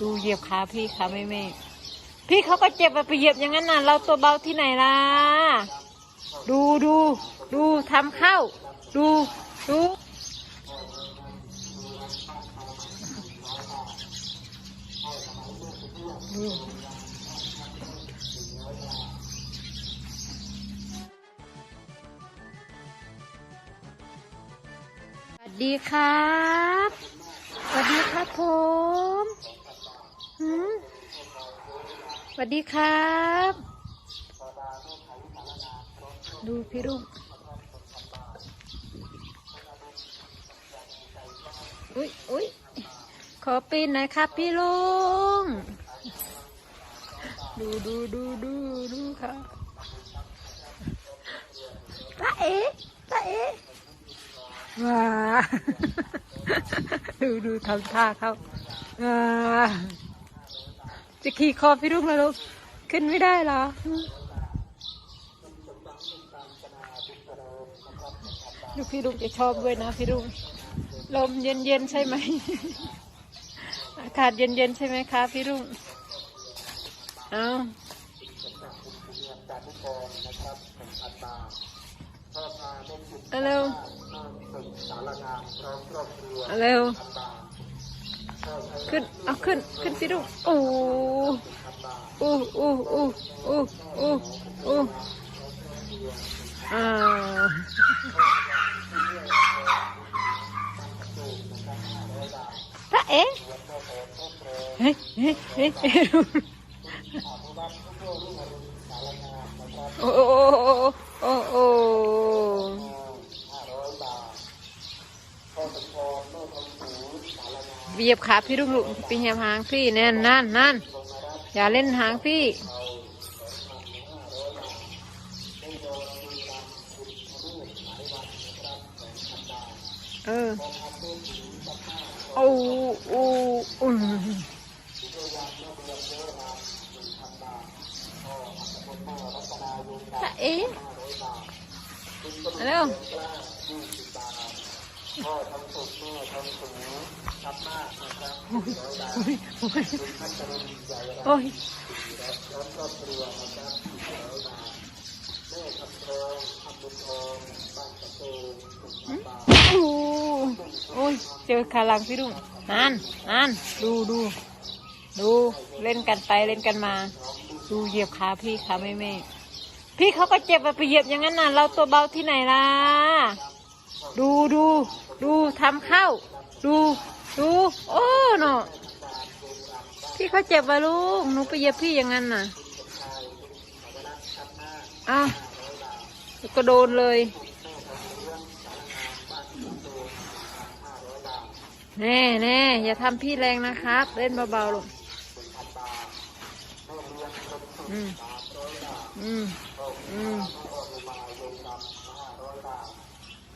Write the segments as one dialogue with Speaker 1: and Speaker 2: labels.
Speaker 1: ดูเหยียบขาพี่ขาไม่ไม่พี่เขาก็เจ็บไปเหยียบอย่างนั้นน่ะ เราตัวเบาที่ไหนล่ะ ดูดูดูทำเข้าดูดูดูสวัสดีครับ สวัสดีครับผมหืม สวัสดีครับ ดูพี่รุ่งอุ้ยอุ้ยขอปีนหน่อยครับพี่ลุง ดูดูดูดูดูค่ะตาเอ๋ตาเอ๋ว้าดูดูทำท่าเขาว้า จะขี่คอพี่รุ่งแล้วลูกขึ้นไม่ได้เหรอดูพี่ลุงจะชอบด้วยนะพี่ลุงลมเย็นๆใช่ไหม อากาศเย็นๆใช่ไหมคะพี่ลุงเอาเอาเร็วเอาเร็ว ขึ้น เอาขึ้น ขึ้นพี่ลุงโอ้โอ้โอ้โอ้โอ้โอ้โอ้อ่าพระเอ๋เฮ้ยเฮ้ยเฮ้ยโอ้โอ้โอ้โอ้ เหยียบขาพี่ลุงลุงไปเหยียบหางพี่แน่นนั่นนั่นอย่าเล่นหางพี่ เออโอ้โอ้อืมถ้าเอ๊ะเร็ว โอ้ยโอ้โอ้ยเจอขาลังพี่ดุงนั่นนั่นดูดูดูเล่นกันไปเล่นกันมา ดูเหยียบขาพี่ขาไม่ไม่พี่เขาก็เจ็บไปเหยียบอย่างนั้นน่ะ เราตัวเบาที่ไหนล่ะ ดูดูดูทำข้าวดูดูโอ้เนาะพี่เขาเจ็บไปลูกหนูไปเยียบพี่อย่างนั้นน่ะอ้าวก็โดนเลยแน่แน่อย่าทำพี่แรงนะครับ เล่นเบาๆลูกอืม อืม อืม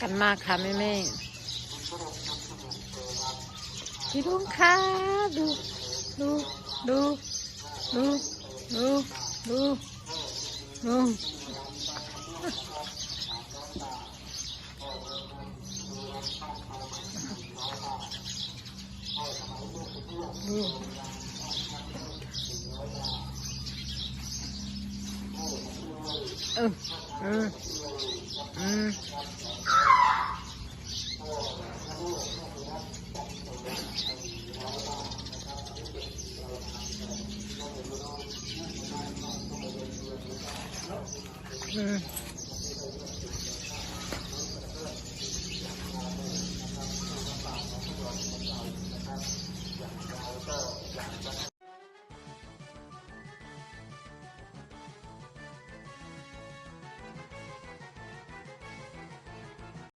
Speaker 1: กันมากค่ะแม่แม่พี่ลุงค่ะดูดูดูดูดูดูดูดูเออเออ อืมอืม